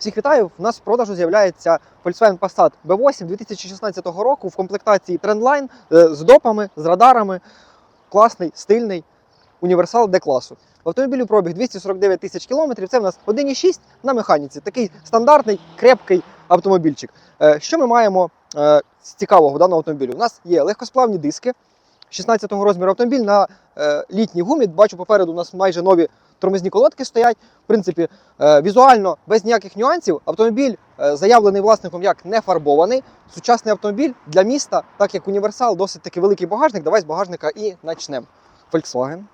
Всіх вітаю! У нас в продажу з'являється Volkswagen Passat B8 2016 року в комплектації Trendline е, з допами, з радарами. Класний, стильний універсал Д-класу. В автомобілі пробіг 249 тисяч кілометрів. Це в нас 1,6 на механіці. Такий стандартний, крепкий автомобільчик. Е, Що ми маємо е, з цікавого в даному автомобілі? У нас є легкосплавні диски 16-го розміру автомобіль на літній гумі. Бачу, попереду у нас майже нові тормозні колодки стоять. В принципі, е, візуально без ніяких нюансів. Автомобіль е, заявлений власником як не фарбований. Сучасний автомобіль для міста, так як універсал, досить таки великий багажник. Давай з багажника і почнемо. Volkswagen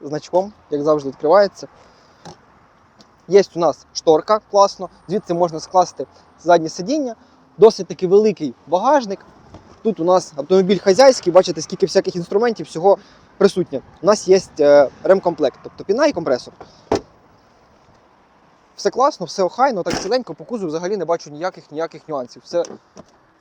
значком, як завжди, відкривається. Є у нас шторка, класно. Звідси можна скласти заднє сидіння. Досить таки великий багажник. Тут у нас автомобіль хазяйський, бачите, скільки всяких інструментів всього присутнє. У нас є е, ремкомплект, тобто піна і компресор. Все класно, все охайно, так ціленько, по кузу взагалі не бачу ніяких ніяких нюансів. Все,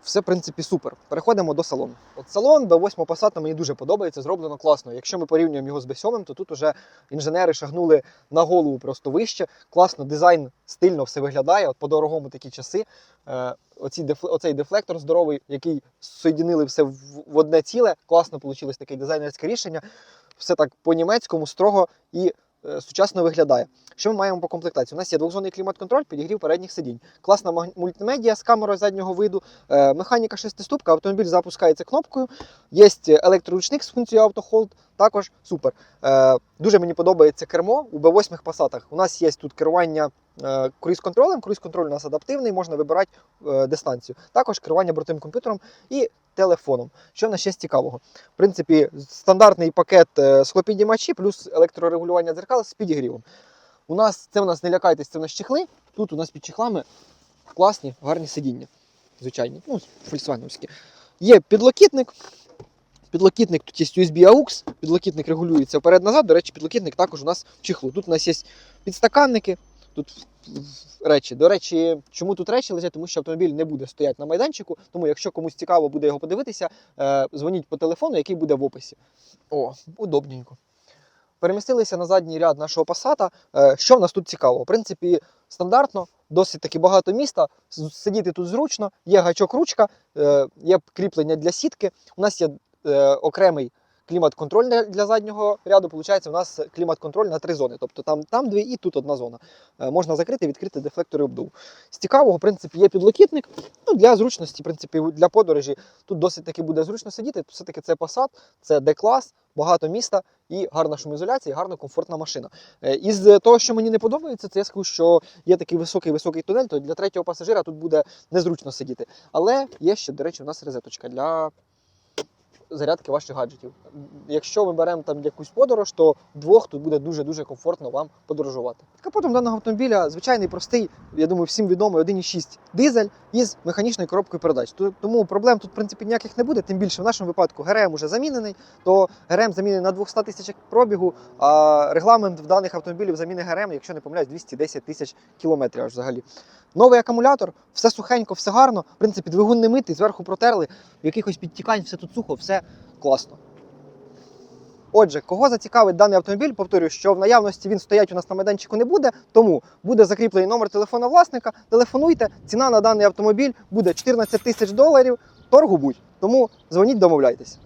все, в принципі, супер. Переходимо до салону. От салон B8 Passat мені дуже подобається, зроблено класно. Якщо ми порівнюємо його з B7, то тут уже інженери шагнули на голову просто вище. Класно, дизайн стильно все виглядає. От по-дорогому такі часи. Е, оці дефле- оцей дефлектор здоровий, який соєдинили все в, одне ціле. Класно вийшло таке дизайнерське рішення. Все так по-німецькому, строго і сучасно виглядає. Що ми маємо по комплектації? У нас є двохзонний клімат-контроль, підігрів передніх сидінь. Класна мультимедіа з камерою заднього виду, е, механіка шестиступка, автомобіль запускається кнопкою. Є електроручник з функцією автохолд, також супер. Е, дуже мені подобається кермо у B8 пасатах. У нас є тут керування е, круїз-контролем. Круїз-контроль у нас адаптивний, можна вибирати е, дистанцію. Також керування бортовим комп'ютером і телефоном. Що в нас ще з цікавого? В принципі, стандартний пакет е, склопідіймачі плюс електрорегулювання дзеркал з підігрівом. У нас це у нас не лякайтесь, це у нас чехли. Тут у нас під чехлами класні, гарні сидіння. Звичайні, ну, фольксвагенівські. Є підлокітник. Підлокітник, тут є USB AUX, підлокітник регулюється вперед-назад. До речі, підлокітник також у нас в чехлу. Тут у нас є підстаканники, тут речі. До речі, чому тут речі лежать? Тому що автомобіль не буде стояти на майданчику. Тому, якщо комусь цікаво буде його подивитися, е, дзвоніть по телефону, який буде в описі. О, удобненько. Перемістилися на задній ряд нашого пасата. Е, Що в нас тут цікаво? В принципі, стандартно, досить таки багато міста. Сидіти тут зручно, є гачок ручка, е, є кріплення для сітки. У нас є окремий клімат-контроль для- заднього ряду. Получається, у нас клімат-контроль на три зони. Тобто там, там дві і тут одна зона. Е, Можна закрити, відкрити дефлектори обдув. З цікавого, в принципі, є підлокітник. Ну, для зручності, в принципі, для подорожі тут досить таки буде зручно сидіти. Все-таки це Passat, це D-клас, багато міста і гарна шумоізоляція, і гарна комфортна машина. Е, Із того, що мені не подобається, це я скажу, що є такий високий високий тунель, то для третього пасажира тут буде незручно сидіти. Але є ще, до речі, у нас розеточка для зарядки ваших гаджетів. Якщо ми беремо там якусь подорож, то двох тут буде дуже-дуже комфортно вам подорожувати. Капотом даного автомобіля звичайний простий, я думаю, всім відомий 1,6 дизель із механічною коробкою передач. Тому проблем тут в принципі ніяких не буде. Тим більше в нашому випадку ГРМ уже замінений, то ГРМ замінений на 200 тисяч пробігу, а регламент в даних автомобілів заміни ГРМ, якщо не помиляюсь, 210 тисяч кілометрів аж взагалі. Новий акумулятор, все сухенько, все гарно. В принципі, двигун не митий, зверху протерли, якихось підтікань, все тут сухо, все класно. Отже, кого зацікавить даний автомобіль, повторюю, що в наявності він стоять у нас на майданчику не буде, тому буде закріплений номер телефона власника. Телефонуйте, ціна на даний автомобіль буде 14 тисяч доларів, торгу будь. Тому дзвоніть, домовляйтесь.